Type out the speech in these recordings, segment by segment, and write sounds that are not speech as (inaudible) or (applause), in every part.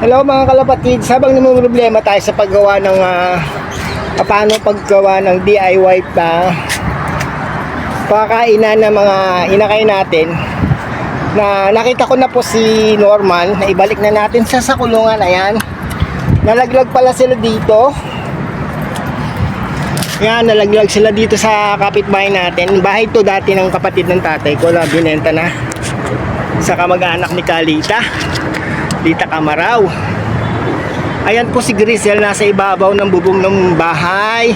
Hello mga kalapatid, sabang naman problema tayo sa paggawa ng ah, paano paggawa ng DIY pa pakainan ng mga inakay natin na nakita ko na po si Norman na ibalik na natin sa sa kulungan. Ayan. Nalaglag pala sila dito. Yan nalaglag sila dito sa kapitbahay natin. Bahay to dati ng kapatid ng tatay ko na binenta na sa kamag-anak ni Kalita Lita Kamaraw. Ayan po si Grisel nasa ibabaw ng bubong ng bahay.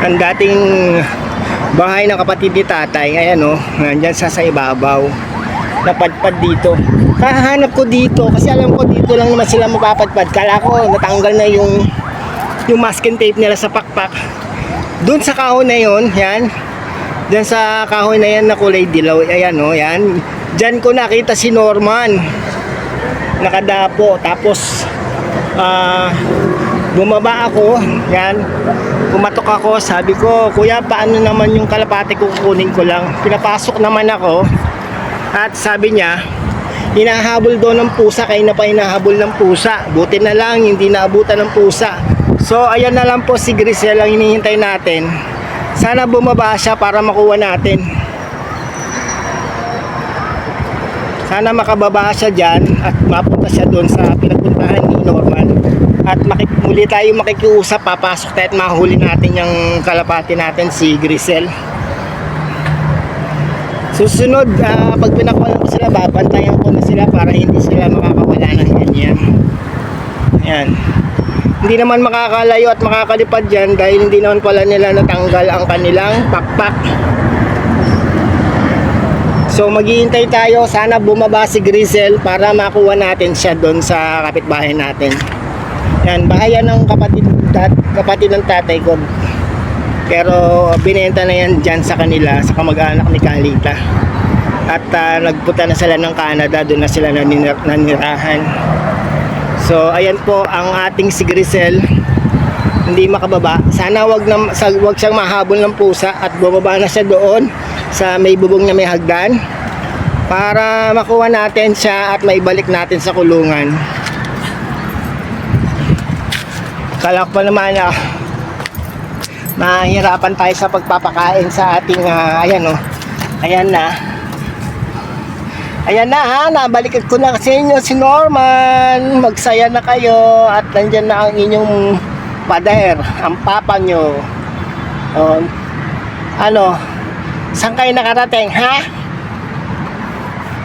Ang dating bahay ng kapatid ni tatay. Ayan o, oh, nandyan sa sa ibabaw. Napadpad dito. Kahanap ko dito kasi alam ko dito lang naman sila mapapadpad. Kala ko natanggal na yung yung masking tape nila sa pakpak. Doon sa kahon na yon, yan. Diyan sa kahoy na yan na kulay dilaw. Ayan o, oh, yan. Diyan ko nakita si Norman nakadapo. Tapos ah bumaba ako. Yan. Pumatok ako. Sabi ko kuya paano naman yung kalapate ko kukunin ko lang? Pinapasok naman ako. At sabi niya hinahabol daw ng pusa. Kaya na pa hinahabol ng pusa. Buti na lang hindi naabutan ng pusa. So ayan na lang po si Grisel ang hinihintay natin. Sana bumaba siya para makuha natin sana makababa siya dyan at mapunta siya doon sa pinagpuntahan ni Norman. At makik muli tayo makikiusap papasok tayo at mahuli natin yung kalapati natin si Grisel. Susunod ah, pag pinakawalan ko sila babantayan ko na sila para hindi sila makakawala ng ganyan. Yan hindi naman makakalayo at makakalipad dyan dahil hindi naman pala nila natanggal ang kanilang pakpak So maghihintay tayo, sana bumaba si Grisel para makuha natin siya doon sa kapitbahay natin. Yan, bahayan ng kapatid, tat, kapatid ng tatay ko. Pero binenta na yan dyan sa kanila, sa kamag-anak ni Kalita. At ah, nagpunta na sila ng Canada, doon na sila nanir- nanirahan. So ayan po ang ating si Grisel hindi makababa. Sana wag na wag siyang mahabol ng pusa at bumaba na siya doon sa may bubong na may hagdan para makuha natin siya at maibalik natin sa kulungan. Kala pa naman na mahirapan tayo sa pagpapakain sa ating ah, ayan oh. Ayan na. Ayan na ha, nabalikan ko na sa inyo si Norman. Magsaya na kayo at nandyan na ang inyong pader, ang papa nyo. Oh, ano, saan kayo nakarating, ha?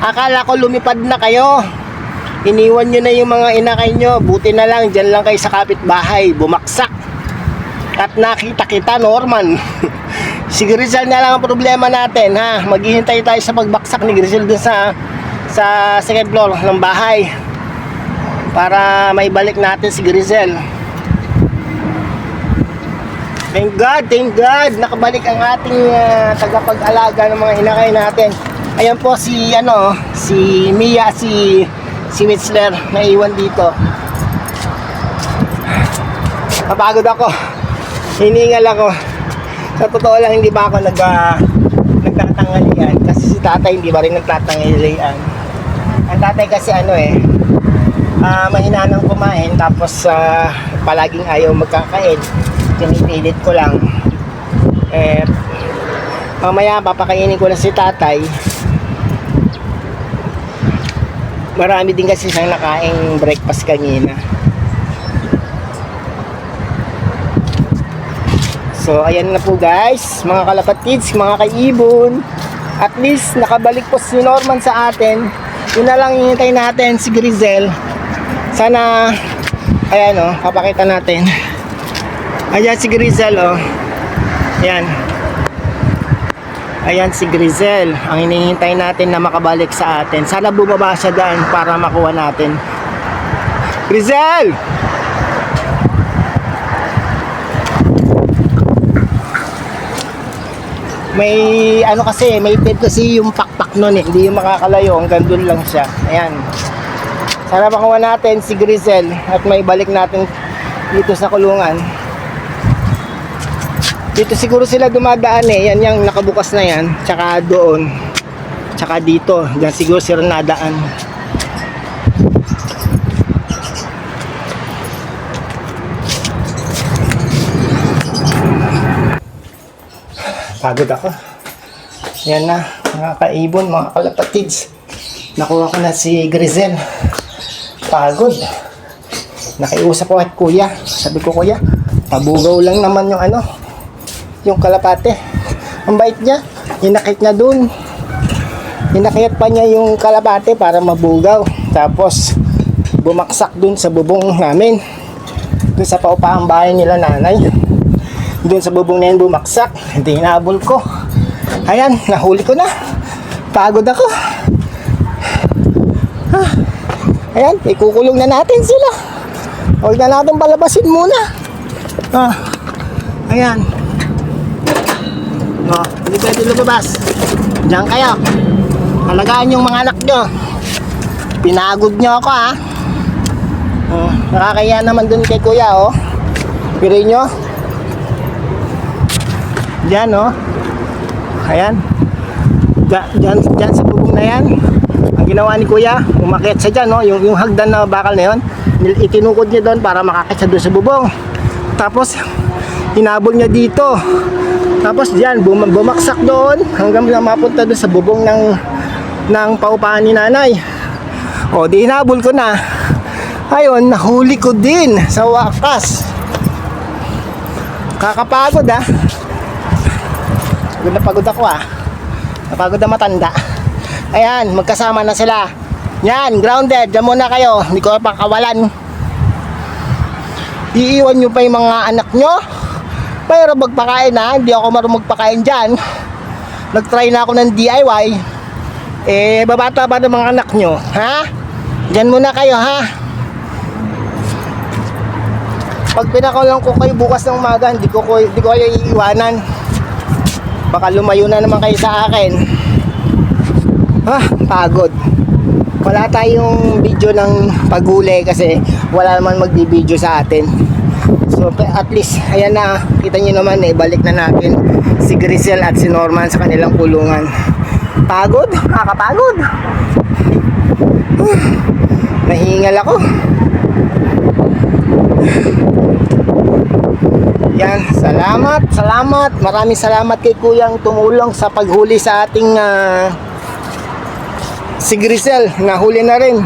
Akala ko lumipad na kayo. Iniwan nyo na yung mga inakay nyo. Buti na lang, dyan lang kayo sa kapitbahay. Bumaksak. At nakita kita, Norman. (laughs) si Grisel na lang ang problema natin, ha? Maghihintay tayo sa pagbaksak ni Grisel dun sa sa second floor ng bahay para may balik natin si Grisel. Thank God, thank God, nakabalik ang ating ah, tagapag-alaga ng mga inakay natin. Ayan po si ano, si Mia, si si Mitzler na iwan dito. Napagod ako. Hiningal ako. Sa totoo lang hindi ba ako nag uh, nagtatangalian kasi si tatay hindi ba rin nagtatangalian. Ang tatay kasi ano eh, ah mahina nang kumain tapos ah, palaging ayaw magkakain. Pinipilit ko lang. Eh, mamaya papakainin ko na si tatay. Marami din kasi siyang nakaing breakfast kanina. So, ayan na po guys, mga kalapatids, mga kaibon. At least, nakabalik po si Norman sa atin. Yun na lang hinintay natin, si Grisel. Sana, ayan o, papakita natin. Ayan si Grisel o. Ayan. Ayan si Grisel. Ang hinihintay natin na makabalik sa atin. Sana bumaba siya daan para makuha natin. Grisel! may ano kasi, may tape kasi yung pakpak nun eh. Hindi yung makakalayo, hanggang doon lang siya. Ayan. Sana makuha natin si Grisel at may balik natin dito sa kulungan dito siguro sila dumadaan eh. Yan yung nakabukas na yan. Tsaka doon. Tsaka dito. Dyan siguro sila nadaan. Pagod ako. Yan na mga kaibon mga kalapatids. Nakuha ko na si Grizel. Pagod. Nakiusap ko at kuya. Sabi ko kuya pabugaw lang naman yung ano yung kalapate. Ang bait niya, inakit na dun. Inakit pa niya yung kalapate para mabugaw. Tapos, bumaksak dun sa bubong namin. Dun sa paupaang bahay nila nanay. Dun sa bubong na yun bumaksak. Hindi ko. Ayan, nahuli ko na. Pagod ako. Ah, Ayan, ikukulong na natin sila. Huwag na natin palabasin muna. Ah, ayan. Oh, hindi pwede lumabas. Diyan kayo. Alagaan yung mga anak nyo. Pinagod nyo ako ha. Oh, nakakaya naman dun kay kuya oh. Pirin nyo. Diyan oh. Ayan. Diyan, diyan, sa bubong na yan. Ang ginawa ni kuya, umakyat siya dyan, no? yung, yung hagdan na bakal na yun, itinukod niya doon para makakit siya doon sa bubong. Tapos, hinabol niya dito. Tapos diyan, bum- bumaksak doon hanggang na mapunta doon sa bubong ng ng paupahan ni nanay. O, di hinabol ko na. Ayun, nahuli ko din sa wakas. Kakapagod ah. Pagod na pagod ako ah. Napagod na matanda. Ayan, magkasama na sila. Yan, grounded. Diyan muna kayo. Hindi ko pa kawalan. Iiwan nyo pa yung mga anak nyo. Pero magpakain ha. Hindi ako marunong magpakain dyan. Nag-try na ako ng DIY. Eh, babata ba ng mga anak nyo? Ha? Diyan muna kayo ha. Pag pinakawalan ko kayo bukas ng umaga, hindi ko, hindi ko kayo iiwanan. Baka lumayo na naman kayo sa akin. Ah, pagod. Wala tayong video ng paghuli kasi wala naman magbi-video sa atin. So at least, ayan na, kita nyo naman, ibalik na natin si Grisel at si Norman sa kanilang kulungan. Pagod? Nakakapagod. Ah, (sighs) Nahingal ako. Yan, salamat, salamat. Maraming salamat kay Kuyang tumulong sa paghuli sa ating ah, si Grisel. Nahuli na rin.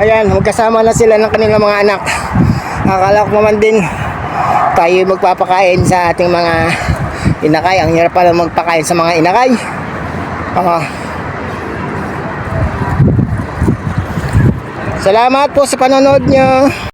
Ayan, magkasama na sila ng kanilang mga anak. Akala ko naman din tayo magpapakain sa ating mga inakay. Ang hirap pala magpakain sa mga inakay. Ah. Salamat po sa panonood nyo.